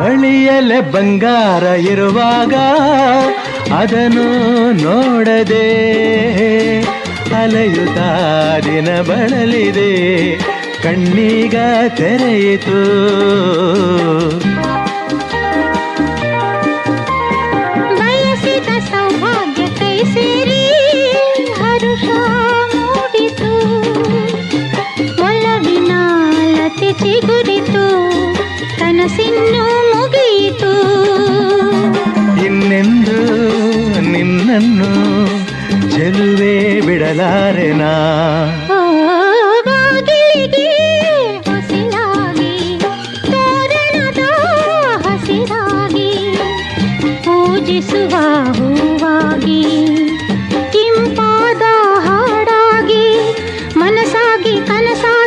ಬಳಿಯಲೆ ಬಂಗಾರ ಇರುವಾಗ ಅದನ್ನು ನೋಡದೆ ಅಲೆಯುತ್ತ ದಿನ ಬಳಲಿದೆ ಕಣ್ಣೀಗ ತೆರೆಯಿತು. ಬಯಸಿದ ಕನಸಿನ್ನು ಜನುವೇ ಬಿಡಲಾರೆನಾ ಪೂಜಿಸುವ ಕೆಂಪಾದ ಹಾಡಾಗಿ ಮನಸಾಗಿ ಕನಸಾಗಿ